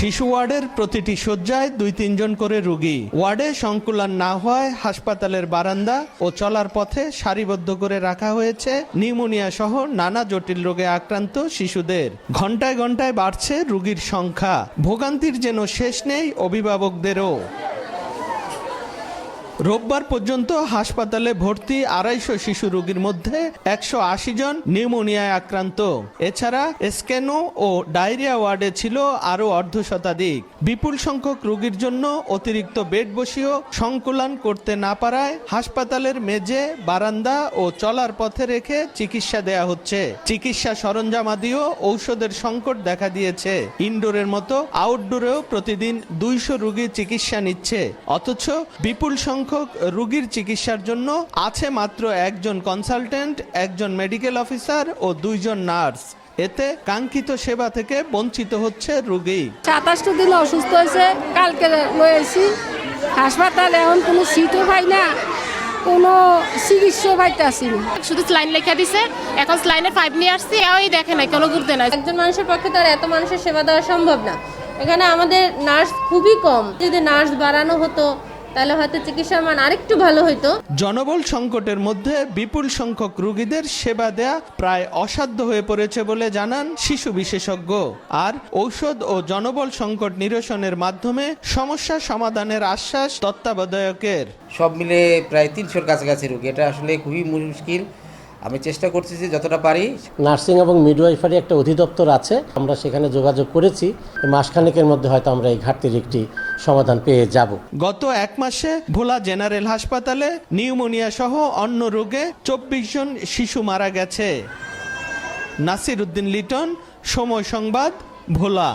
শিশু ওয়ার্ডের প্রতিটি শয্যায় দুই তিনজন করে রুগী। ওয়ার্ডে সংকুলান না হওয়ায় হাসপাতালের বারান্দা ও চলার পথে সারিবদ্ধ করে রাখা হয়েছে। নিউমোনিয়া সহ নানা জটিল রোগে আক্রান্ত শিশুদের। ঘন্টায় ঘন্টায় বাড়ছে রুগীর সংখ্যা। ভোগান্তির যেন শেষ নেই অভিভাবকদেরও। রোববার পর্যন্ত হাসপাতালে ভর্তি আড়াইশো শিশু রোগীর মধ্যে একশো আশি জন নিউমোনিয়ায় আক্রান্ত। এছাড়া স্ক্যানো ও ডায়রিয়া ওয়ার্ডে ছিল আরও অর্ধ শতাধিক বিপুল সংখ্যক রোগীর জন্য অতিরিক্ত বেড বসিয়েও সংকুলান করতে না পারায় হাসপাতালের মেঝে, বারান্দা ও চলার পথে রেখে চিকিৎসা দেয়া হচ্ছে। চিকিৎসা সরঞ্জামাদিও ঔষধের সংকট দেখা দিয়েছে। ইনডোরের মতো আউটডোরেও প্রতিদিন দুইশো রোগী চিকিৎসা নিচ্ছে। অথচ বিপুল সংখ্যক রোগীর চিকিৎসার জন্য আছে মাত্র একজন কনসালটেন্ট একজন মেডিকেল অফিসার ও দুইজন নার্স এতে কাঙ্ক্ষিত সেবা থেকে বঞ্চিত হচ্ছে রোগী। সাতাশটা দিন অসুস্থ হয়েছে কালকে লয়েছি হাসপাতালে এখন কোনো সিটও পাই না কোনো চিকিৎসাও পাইতেছি না। শুধু স্লাইন লেখা দিছে এখন স্লাইনের ফাইভ নিয়ে আসছি ওই দেখে নাই কোনো ঘুরতে নাই। একজন মানুষের পক্ষে তো আর এত মানুষের সেবা দেওয়া সম্ভব না। এখানে আমাদের নার্স খুবই কম। যদি নার্স বাড়ানো হতো তাহলে হয়তো চিকিৎসার মান আরেকটু ভালো হইতো। জনবল সংকটের মধ্যে বিপুল সংখ্যক রোগীদের সেবা দেয়া প্রায় অসাধ্য হয়ে পড়েছে বলে জানান শিশু বিশেষজ্ঞ। আর ঔষধ ও জনবল সংকট নিরসনের মাধ্যমে সমস্যা সমাধানের আশ্বাস তত্ত্বাবধায়কের। সব মিলে প্রায় তিনশোর কাছাকাছি রোগী। এটা আসলে খুবই মুশকিল। আমি চেষ্টা করতেছি যতটা পারি নার্সিং এবং মিডওয়াইফারি একটা অধিদপ্তর আছে আমরা সেখানে যোগাযোগ করেছি। এই মাসখানেকের মধ্যে হয়তো আমরা এই ঘাটতির একটি সমাধান পেয়ে যাব। গত এক মাসে ভোলা জেনারেল হাসপাতালে নিউমোনিয়া সহ অন্য রোগে চব্বিশ জন শিশু মারা গেছে। নাসির উদ্দিন লিটন সময় সংবাদ ভোলা।